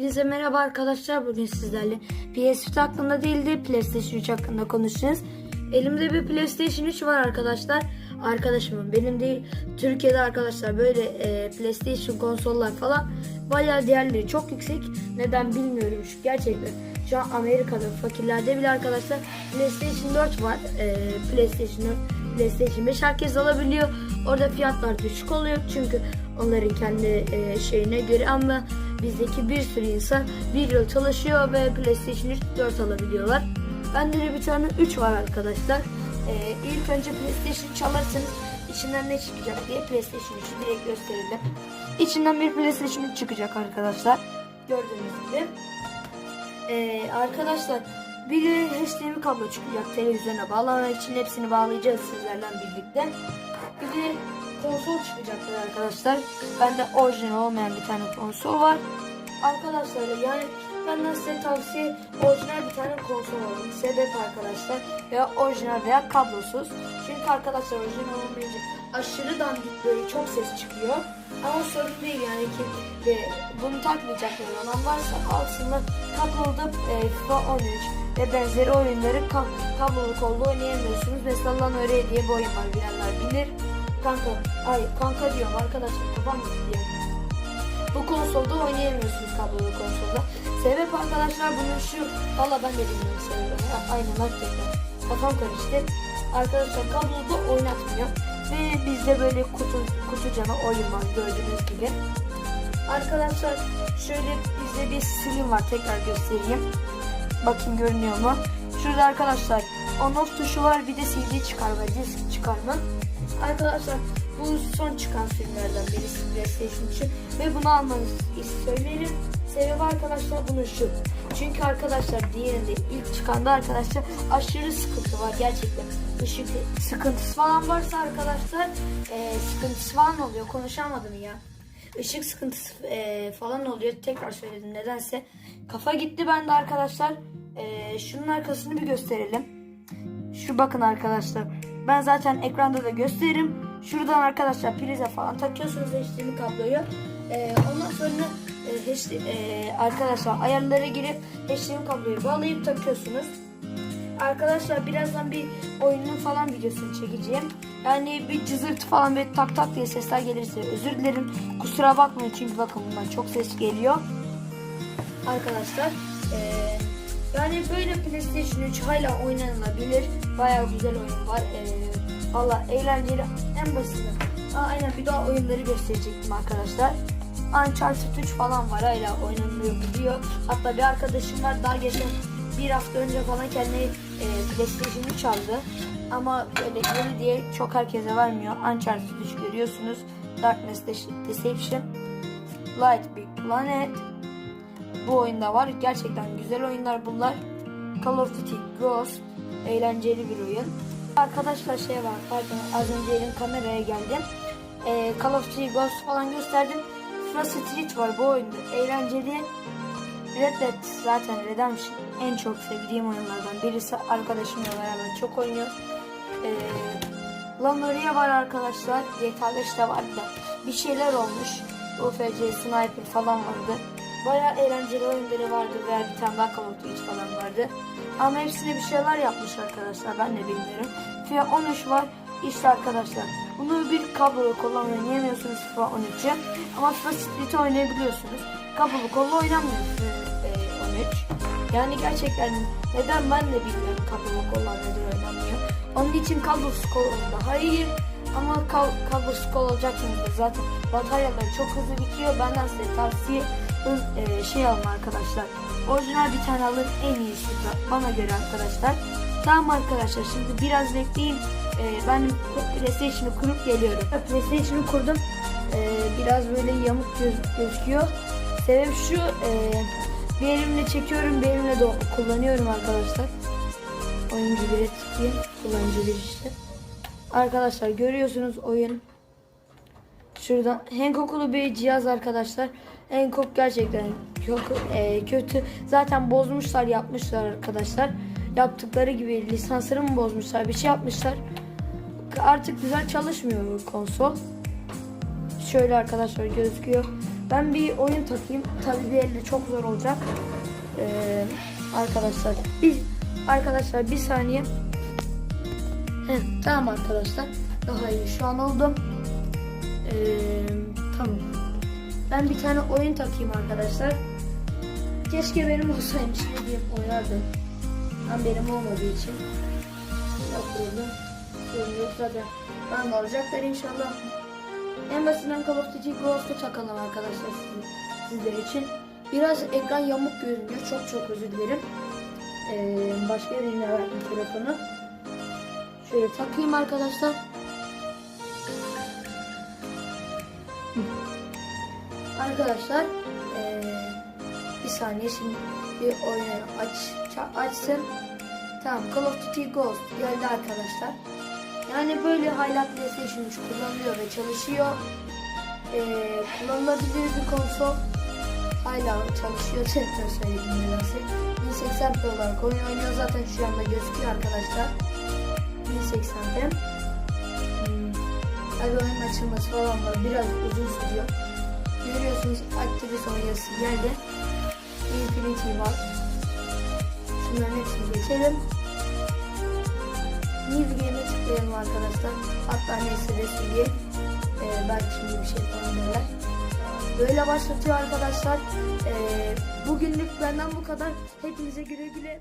Hepinize merhaba arkadaşlar. Bugün sizlerle PS3 hakkında değil de PlayStation 3 hakkında konuşacağız. Elimde bir PlayStation 3 var arkadaşlar. Arkadaşımın benim değil. Türkiye'de arkadaşlar böyle e, PlayStation konsollar falan bayağı değerleri çok yüksek. Neden bilmiyorum şu gerçekten. Şu an Amerika'da fakirlerde bile arkadaşlar PlayStation 4 var. E, PlayStation 4, PlayStation 5 herkes alabiliyor. Orada fiyatlar düşük oluyor çünkü onların kendi e, şeyine göre ama bizdeki bir sürü insan bir yıl çalışıyor ve PlayStation 3 4 alabiliyorlar. Bende de bir tane 3 var arkadaşlar. E, ilk önce PlayStation çalarsanız içinden ne çıkacak diye PlayStation 3'ü direkt gösterelim. İçinden bir PlayStation 3 çıkacak arkadaşlar. Gördüğünüz gibi. E, arkadaşlar bir de HDMI kablo çıkacak televizyona bağlamak için hepsini bağlayacağız sizlerle birlikte. Bir de konsol çıkacaktır arkadaşlar. Bende orijinal olmayan bir tane konsol var. Arkadaşlar yani benden size tavsiye orijinal bir tane konsol alın. Sebep arkadaşlar veya orijinal veya kablosuz. Çünkü arkadaşlar orijinal olmayınca aşırı dandik böyle çok ses çıkıyor. Ama sorun değil yani ki e, bunu takmayacakları olan varsa alsınlar kablolu da e, FIFA 13 ve benzeri oyunları ka- kablolu kollu oynayamıyorsunuz. Mesela Lan Öyle diye bir oyun var bilenler bilir. Kanka, ay kanka diyorum arkadaşlar kafam gitti. Bu konsolda oynayamıyorsunuz kablolu konsolda. Sebep arkadaşlar bunun şu, valla ben de bilmiyorum sebebi. Aynen hakikaten. Kafam karıştı. Arkadaşlar kabloda oynatmıyor. Ve bizde böyle kutu, kutu cana oyun var gördüğünüz gibi. Arkadaşlar şöyle bizde bir slim var tekrar göstereyim. Bakın görünüyor mu? Şurada arkadaşlar on off tuşu var bir de CD çıkarma, disk çıkarma. Arkadaşlar bu son çıkan filmlerden birisi PlayStation için ve bunu almanızı söylerim. Sebebi arkadaşlar bunun şu. Çünkü arkadaşlar diğerinde ilk çıkanda arkadaşlar aşırı sıkıntı var gerçekten. Işık sıkıntısı falan varsa arkadaşlar e, sıkıntısı falan oluyor. Konuşamadım ya. Işık sıkıntısı e, falan oluyor. Tekrar söyledim nedense. Kafa gitti bende arkadaşlar. E, şunun arkasını bir gösterelim. Şu bakın arkadaşlar. Ben zaten ekranda da gösteririm. Şuradan arkadaşlar prize falan takıyorsunuz HDMI kabloyu. Ee, ondan sonra e, e, arkadaşlar ayarlara girip HDMI kabloyu bağlayıp takıyorsunuz. Arkadaşlar birazdan bir oyunun falan videosunu çekeceğim. Yani bir cızırtı falan ve tak tak diye sesler gelirse özür dilerim. Kusura bakmayın çünkü bakın bundan çok ses geliyor. Arkadaşlar eee yani böyle PlayStation 3 hala oynanılabilir. Bayağı güzel oyun var. Ee, Valla eğlenceli. En basiti. Aa, aynen bir daha oyunları gösterecektim arkadaşlar. Uncharted 3 falan var hala oynanılıyor biliyor. Hatta bir arkadaşım var daha geçen bir hafta önce falan kendine e, PlayStation 3 aldı. Ama böyle yeni diye çok herkese vermiyor. Uncharted 3 görüyorsunuz. Darkness Deception. Light Big Planet. Bu oyunda var. Gerçekten güzel oyunlar bunlar. Call of Duty Ghost eğlenceli bir oyun. Arkadaşlar şey var. Pardon az önce elim kameraya geldim. Ee, Call of Duty Ghost falan gösterdim. FIFA Street var bu oyunda. Eğlenceli. Red Dead zaten Redemption en çok sevdiğim oyunlardan birisi. Arkadaşımla beraber çok oynuyoruz. Ee, Lamoria var arkadaşlar. GTA 5'te vardı bir şeyler olmuş. UFC Sniper falan vardı. Bayağı eğlenceli oyunları vardı veya bir tane daha Call falan vardı. Ama hepsine bir şeyler yapmış arkadaşlar ben de bilmiyorum. FIFA 13 var. İşte arkadaşlar bunu bir kablolu kolla oynayamıyorsunuz FIFA 13'ü. Ama FIFA Street'i oynayabiliyorsunuz. Kablolu kolla oynamıyorsunuz e, 13. Yani gerçekten neden ben de bilmiyorum kablolu kolla neden oynanmıyor. Onun için kablosuz kol daha iyi. Ama kab- kablosuz kol olacaksınız da zaten bataryaları çok hızlı bitiyor. Benden size tavsiye e, şey alın arkadaşlar. Orijinal bir tane alın en iyisi bana göre arkadaşlar. Tamam arkadaşlar şimdi biraz bekleyin. E, ben PlayStation'ı kurup geliyorum. PlayStation'ı kurdum. E, biraz böyle yamuk göz, gözüküyor. Sebep şu e, bir elimle çekiyorum bir elimle de kullanıyorum arkadaşlar. Oyuncu bir tıklayayım. Kullanıcı bir işte. Arkadaşlar görüyorsunuz oyun. Şuradan Hancock'lu bir cihaz arkadaşlar. Hancock gerçekten çok e, kötü. Zaten bozmuşlar yapmışlar arkadaşlar. Yaptıkları gibi lisansları mı bozmuşlar bir şey yapmışlar. Artık güzel çalışmıyor konsol. Şöyle arkadaşlar gözüküyor. Ben bir oyun takayım. Tabii bir elle çok zor olacak. Ee, arkadaşlar bir arkadaşlar bir saniye. Heh, tamam arkadaşlar. Daha iyi şu an oldum. Ee, tamam. Ben bir tane oyun takayım arkadaşlar. Keşke benim olsaymış ne diyeyim oynardım. Ama benim olmadığı için. Yapıyordum. Sorun yok zaten. Ben de alacaklar inşallah. En basitinden Call of Duty Ghost'u takalım arkadaşlar sizler için. Biraz ekran yamuk görünüyor. Çok çok özür dilerim. Ee, başka birine verdim telefonu. Şöyle takayım arkadaşlar. Arkadaşlar ee, bir saniye şimdi bir oyunu aç açsın. Tamam Call of Duty Ghost geldi arkadaşlar. Yani böyle hala PlayStation 3 kullanılıyor ve çalışıyor. Ee, kullanılabilir bir konsol. Hala çalışıyor. Tekrar söyledim nedense. 1080p olarak oyun oynuyor zaten şu anda gözüküyor arkadaşlar. 1080p. Hmm. Oyunun açılması falan var. Biraz uzun sürüyor. Görüyorsunuz Activision yazısı geldi. Infinity var. Şunların hepsini geçelim. New Game'e tıklayalım arkadaşlar. Hatta neyse Resul'ye ee, belki şimdi bir şey falan derler. Böyle başlatıyor arkadaşlar. Ee, bugünlük benden bu kadar. Hepinize güle güle.